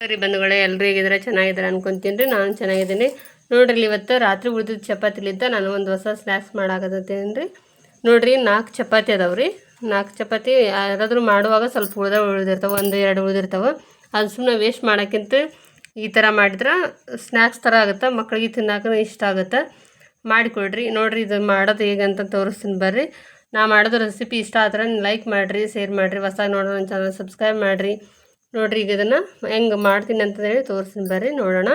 ಸರಿ ಬಂಧುಗಳೇ ಎಲ್ಲರೂ ಹೇಗಿದ್ದಾರೆ? ಚೆನ್ನಾಗಿದ್ದಾರೆ ಅನ್ಕೊಂತೀನಿ. ರೀ ನಾನು ಚೆನ್ನಾಗಿದ್ದೀನಿ. ನೋಡ್ರಿ, ಇವತ್ತು ರಾತ್ರಿ ಉಳಿದಿದ್ದ ಚಪಾತಿಲಿದ್ದ ನಾನು ಒಂದು ಹೊಸ ಸ್ನ್ಯಾಕ್ಸ್ ಮಾಡಾಕತ್ತೀನಿ ರೀ ನೋಡ್ರಿ, ನಾಲ್ಕು ಚಪಾತಿ ಅದಾವೆ ರೀ. ನಾಲ್ಕು ಚಪಾತಿ, ಯಾರಾದರೂ ಮಾಡುವಾಗ ಸ್ವಲ್ಪ ಉಳ್ದ ಉಳಿದಿರ್ತಾವೆ, ಒಂದು, ಎರಡು ಉಳಿದಿರ್ತಾವೆ. ಅದು ಸುಮ್ಮನೆ ವೇಸ್ಟ್ ಮಾಡೋಕ್ಕಿಂತ ಈ ಥರ ಮಾಡಿದ್ರೆ ಸ್ನ್ಯಾಕ್ಸ್ ಥರ ಆಗುತ್ತೆ ಮಕ್ಕಳಿಗೆ ತಿನ್ನೋಕೆ ಇಷ್ಟ ಆಗುತ್ತೆ. ಮಾಡಿಕೊಡ್ರಿ. ನೋಡ್ರಿ, ಇದು ಮಾಡೋದು ಹೇಗೆ ಅಂತ ತೋರಿಸ್ತೀನಿ ಬರ್ರಿ. ನಾ ಮಾಡೋದು ರೆಸಿಪಿ ಇಷ್ಟ ಆದ್ರೆ ಲೈಕ್ ಮಾಡಿರಿ ಶೇರ್ ಮಾಡಿರಿ. ಹೊಸ ನೋಡೋ ನನ್ನ ಚಾನಲ್ ಸಬ್ಸ್ಕ್ರೈಬ್ ಮಾಡಿರಿ. ನೋಡ್ರಿ ಈಗ ಇದನ್ನು ಹೆಂಗೆ ಮಾಡ್ತೀನಿ ಅಂತ ಹೇಳಿ ತೋರಿಸ್ತೀನಿ ಬರ್ರಿ, ನೋಡೋಣ.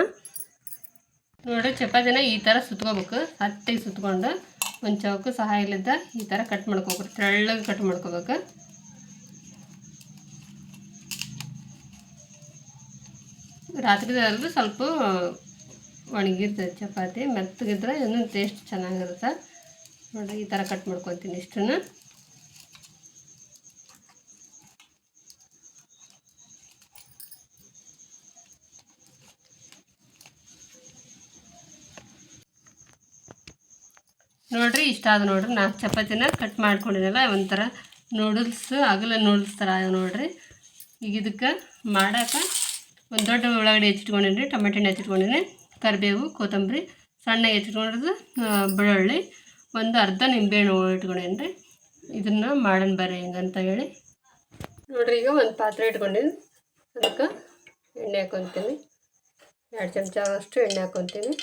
ನೋಡ್ರಿ ಚಪಾತಿನ ಈ ಥರ ಸುತ್ಕೋಬೇಕು. ಹತ್ತಿಗೆ ಸುತ್ಕೊಂಡು ಒಂದು ಚೌಕ ಸಹಾಯಲಿದ್ದ ಈ ಥರ ಕಟ್ ಮಾಡ್ಕೋಬೇಕು. ತೆಳ್ಳಗೆ ಕಟ್ ಮಾಡ್ಕೋಬೇಕು. ರಾತ್ರಿ ಅಲ್ಲೂ ಸ್ವಲ್ಪ ಒಣಗಿರ್ತದೆ ಚಪಾತಿ, ಮೆತ್ತಗಿದ್ರೆ ಇನ್ನೂ ಟೇಸ್ಟ್ ಚೆನ್ನಾಗಿರುತ್ತೆ. ನೋಡಿರಿ ಈ ಥರ ಕಟ್ ಮಾಡ್ಕೊತೀನಿ ಇಷ್ಟನ್ನು. ನೋಡ್ರಿ, ಇಷ್ಟ ಆದ ನೋಡ್ರಿ. ನಾಲ್ಕು ಚಪಾತಿನ ಕಟ್ ಮಾಡ್ಕೊಂಡಿನಲ್ಲ, ಒಂಥರ ನೂಡಲ್ಸ್ ಆಗಲ್ಲ ನೂಡಲ್ಸ್ ಥರ ನೋಡಿರಿ. ಈಗ ಇದಕ್ಕೆ ಮಾಡೋಕೆ ಒಂದು ದೊಡ್ಡ ಉಳ್ಳಾಗಡ್ಡಿ ಹೆಚ್ಚಿಟ್ಕೊಂಡಿನಿ ಟೊಮೆಟೊ ಹಣ್ಣು ಹೆಚ್ಚಿಟ್ಕೊಂಡಿನಿ, ಕರಿಬೇವು, ಕೊತ್ತಂಬರಿ ಸಣ್ಣಗೆ ಹೆಚ್ಚಿಟ್ಕೊಂಡಿರೋದು ಬೆಳ್ಳುಳ್ಳಿ, ಒಂದು ಅರ್ಧ ನಿಂಬೆಹಣ್ಣು ಇಟ್ಕೊಂಡೀನಿ ರೀ. ಇದನ್ನು ಮಾಡೋಣ ಬರ್ರಿ ಹಿಂಗಂತ ಹೇಳಿ. ನೋಡ್ರಿ, ಈಗ ಒಂದು ಪಾತ್ರೆ ಇಟ್ಕೊಂಡೀನಿ. ಅದಕ್ಕೆ ಎಣ್ಣೆ ಹಾಕೊತೀನಿ. ಎರಡು ಚಮಚ ಅಷ್ಟು ಎಣ್ಣೆ ಹಾಕೊತೀನಿ.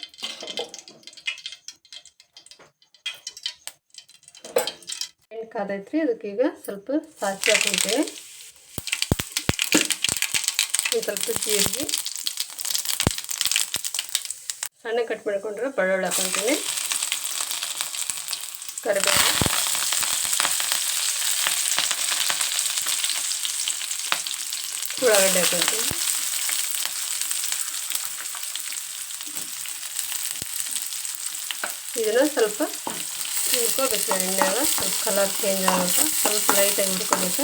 ಎಣ್ಣೆ ರೀ ಈಗ ಸ್ವಲ್ಪ ಸಾಸಿವೆ ಒಂದು ಸ್ವಲ್ಪ ಜೀರಿಗೆ. ಸಣ್ಣ ಕಟ್ ಮಾಡ್ಕೊಂಡ್ರೆ ಬೆಳ್ಳುಳ್ಳಿ ಹಾಕೊತೀನಿ ಕರಿಬೇವು ಉಳ್ಳಾಗಡ್ಡೆ ಹಾಕೊತೀನಿ ಇದನ್ನು ಸ್ವಲ್ಪ ಹುರ್ಕೋಬೇಕು ಎಣ್ಣೆಗ ಸ್ವಲ್ಪ ಕಲರ್ ಚೇಂಜ್ ಆಗುತ್ತೆ ಸ್ವಲ್ಪ ಲೈಟಾಗಿ ಹುರ್ಕೋಬೇಕು.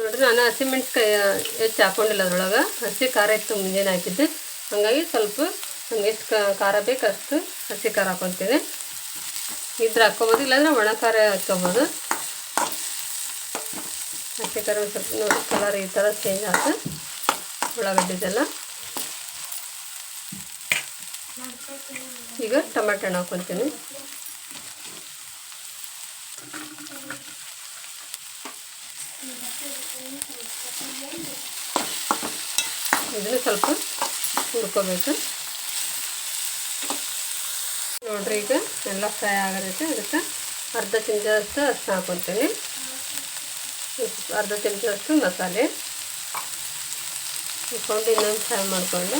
ನೋಡ್ರಿ, ನಾನು ಹಸಿಮೆಣ್ಸಿಕಾಯಿ ಹೆಚ್ಚು ಹಾಕೊಂಡಿಲ್ಲ ಅದ್ರೊಳಗೆ. ಹಸಿ ಖಾರ ಇತ್ತು ಮುಂಜಾನೆ ಹಾಕಿದ್ದೆ. ಹಾಗಾಗಿ ಸ್ವಲ್ಪ ನಮ್ಗೆ ಖಾರ ಬೇಕು ಅಷ್ಟು ಹಸಿ ಖಾರ ಹಾಕೊತೀನಿ. ಇದ್ರೆ ಹಾಕ್ಕೊಬೋದು, ಇಲ್ಲಾಂದ್ರೆ ಒಣ ಖಾರ ಹಾಕ್ಕೊಬೋದು. ಹಸಿ ಖಾರ ಸ್ವಲ್ಪ ನೋಡಿ ಕಲರ್ ಈ ಥರ ಚೇಂಜ್ ಆಗುತ್ತೆ ಉಳ್ಳಾಗಡ್ಡಿದೆಲ್ಲ. ಈಗ ಟೊಮೆಟೊ ಹಣ್ಣು ಹಾಕೊತೀನಿ. ಇದನ್ನು ಸ್ವಲ್ಪ ಹುರ್ಕೋಬೇಕು. ನೋಡ್ರಿ ಈಗ ಎಲ್ಲ ಫ್ರೈ ಆಗದೈತೆ ಅದಕ್ಕೆ ಅರ್ಧ ಚಮಚದಷ್ಟು ಅಷ್ಟು ಹಾಕೊತೀನಿ. ಅರ್ಧ ಚಮಚದಷ್ಟು ಮಸಾಲೆ. ಹಾಕ್ಕೊಂಡು ಇನ್ನೊಂದು ಫ್ರೈ ಮಾಡಿಕೊಂಡು.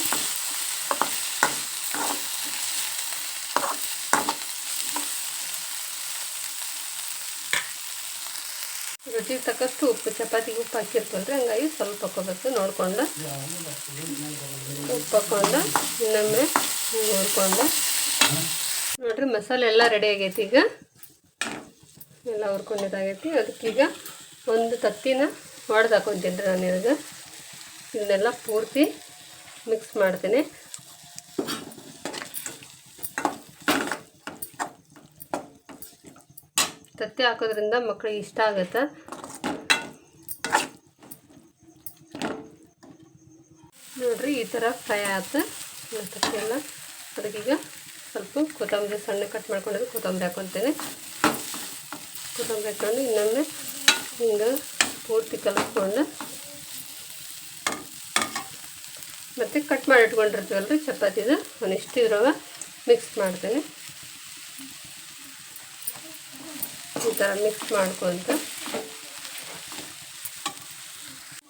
ರುಚಿಗೆ ತಕ್ಕಷ್ಟು ಉಪ್ಪು ಚಪಾತಿ ಉಪ್ಪು ಹಾಕಿರ್ತೀವಲ್ರಿ ಹಂಗಾಗಿ ಸ್ವಲ್ಪ ಹಾಕೋಬೇಕು ನೋಡಿಕೊಂಡು. ಉಪ್ಪು ಹಾಕ್ಕೊಂಡು ಇನ್ನೊಮ್ಮೆ ಹುರ್ಕೊಂಡು. ನೋಡ್ರಿ ಮಸಾಲೆ ಎಲ್ಲ ರೆಡಿ ಆಗೈತಿ ಈಗ. ಎಲ್ಲ ಹುರ್ಕೊಂಡಿದ್ದಾಗೈತಿ. ಅದಕ್ಕೀಗ ಒಂದು ತತ್ತಿನ ರೀ ನಾನು ಇವಾಗ ಇದನ್ನೆಲ್ಲ ಪೂರ್ತಿ ಮಿಕ್ಸ್ ಮಾಡ್ತೀನಿ. ತತ್ತಿ ಹಾಕೋದ್ರಿಂದ ಮಕ್ಕಳಿಗೆ ಇಷ್ಟ ಆಗುತ್ತೆ. ನೋಡ್ರಿ ಈ ಥರ ಫ್ರೈ ಆಯ್ತು ತತ್ತಿಯನ್ನು ಅದಕ್ಕೀಗ ಸ್ವಲ್ಪ ಕೊತ್ತಂಬರಿ ಸಣ್ಣ ಕಟ್ ಮಾಡ್ಕೊಂಡಿದ್ದು ಕೊತ್ತಂಬರಿ ಹಾಕೊತೀನಿ ಕೊತ್ತಂಬರಿ ಹಾಕ್ಕೊಂಡು ಇನ್ನೊಮ್ಮೆ ಹಿಂಗೆ ಪೂರ್ತಿ ಕಲಿಸ್ಕೊಂಡು ಮತ್ತು ಕಟ್ ಮಾಡಿ ಇಟ್ಕೊಂಡಿರ್ತೀವಲ್ಲ ರೀ ಚಪಾತಿದು ಒಂದಿಷ್ಟು ಇದ್ರೊಳಗೆ ಮಿಕ್ಸ್ ಮಾಡ್ತೀನಿ. ಈ ಥರ ಮಿಕ್ಸ್ ಮಾಡ್ಕೊತ.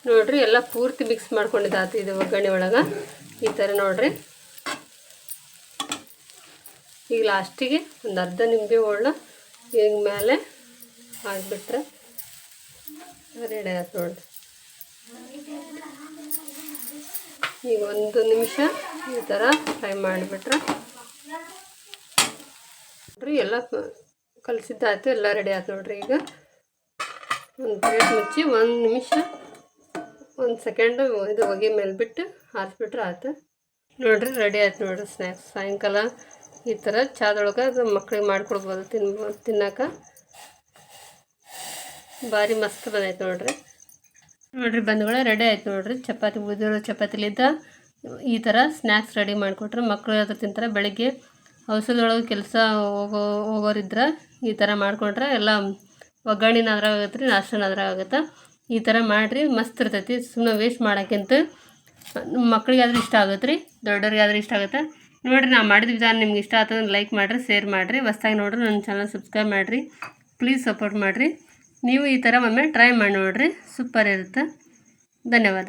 ನೋಡ್ರಿ, ಎಲ್ಲ ಪೂರ್ತಿ ಮಿಕ್ಸ್ ಮಾಡ್ಕೊಂಡಿದ್ದಾತು ಇದು ಒಗ್ಗರಣೆ ಒಳಗೆ. ಈ ಥರ ನೋಡ್ರಿ. ಈಗ ಲಾಸ್ಟಿಗೆ ಒಂದು ಅರ್ಧ ನಿಂಬೆ ಒಳ್ಳು ಈಗ ಮೇಲೆ ಹಾಕ್ಬಿಟ್ರೆ. ರೆಡಿ ಆಯ್ತು ನೋಡ್ರಿ. ಈಗ ಒಂದು ನಿಮಿಷ ಈ ಥರ ಫ್ರೈ ಮಾಡಿಬಿಟ್ರೆ. ನೋಡ್ರಿ, ಎಲ್ಲ ಕಲಸಿದ್ದಾಯ್ತು, ಎಲ್ಲ ರೆಡಿ ಆಯ್ತು ನೋಡ್ರಿ ಈಗ. ಒಂದು ಪ್ಲೇಟ್ ಮುಚ್ಚಿ ಒಂದು ನಿಮಿಷ, ಒಂದು ಸೆಕೆಂಡು ಇದು ಹೊಗೆ ಮೇಲೆ ಬಿಟ್ಟು ಹಾರಿಸ್ಬಿಟ್ರೆ ಆಯ್ತು. ನೋಡ್ರಿ ರೆಡಿ ಆಯ್ತು ನೋಡ್ರಿ ಸ್ನ್ಯಾಕ್ಸ್ ಸಾಯಂಕಾಲ ಈ ಥರ ಚಾದೊಳಗೆ ಅದು ಮಕ್ಳಿಗೆ ಮಾಡಿಕೊಡ್ಬೋದು ತಿನ್ ತಿನ್ನಕ್ಕೆ. ಭಾರಿ ಮಸ್ತ್ ಬಂದೈತೆ ನೋಡ್ರಿ. ನೋಡ್ರಿ ಬಂಧುಗಳ ರೆಡಿ ಆಯ್ತು ನೋಡ್ರಿ. ಚಪಾತಿ ಉಳಿದಿರೋ ಚಪಾತಿಲಿದ್ದ ಈ ಥರ ಸ್ನ್ಯಾಕ್ಸ್ ರೆಡಿ ಮಾಡಿಕೊಟ್ರೆ. ಮಕ್ಕಳು ಯಾವ್ದು ತಿಂತಾರೆ, ಬೆಳಗ್ಗೆ ಹೌಸದೊಳಗೆ ಕೆಲಸ ಹೋಗೋ, ಹೋಗೋರಿದ್ರೆ ಈ ಥರ ಮಾಡಿಕೊಂಡ್ರೆ ಎಲ್ಲ ಒಗ್ಗರಣೆನ ಆಗುತ್ತೆ ರೀ, ನಾಷ್ಟನ ಅದ್ರಾಗ ಆಗುತ್ತೆ ಈ ಥರ ಮಾಡಿರಿ, ಮಸ್ತ್ ಇರ್ತೈತಿ. ಸುಮ್ಮನೆ ವೇಸ್ಟ್ ಮಾಡೋಕ್ಕಿಂತ ಮಕ್ಕಳಿಗಾದ್ರೂ ಇಷ್ಟ ಆಗುತ್ತೆ ರೀ ದೊಡ್ಡವ್ರಿಗಾದ್ರೂ ಇಷ್ಟ ಆಗುತ್ತೆ. ನೋಡಿರಿ, ನಾವು ಮಾಡಿದ ವಿಧಾನ ನಿಮ್ಗೆ ಇಷ್ಟ ಆತಂದ್ರೆ ಲೈಕ್ ಮಾಡಿರಿ ಶೇರ್ ಮಾಡಿರಿ. ಹೊಸ್ದಾಗಿ ನೋಡ್ರಿ ನನ್ನ ಚಾನಲ್ ಸಬ್ಸ್ಕ್ರೈಬ್ ಮಾಡಿರಿ. ಪ್ಲೀಸ್ ಸಪೋರ್ಟ್ ಮಾಡಿರಿ. ನೀವು ಈ ಥರ ಒಮ್ಮೆ ಟ್ರೈ ಮಾಡಿ ನೋಡಿರಿ. ಸೂಪರ್ ಇರುತ್ತೆ. ಧನ್ಯವಾದ.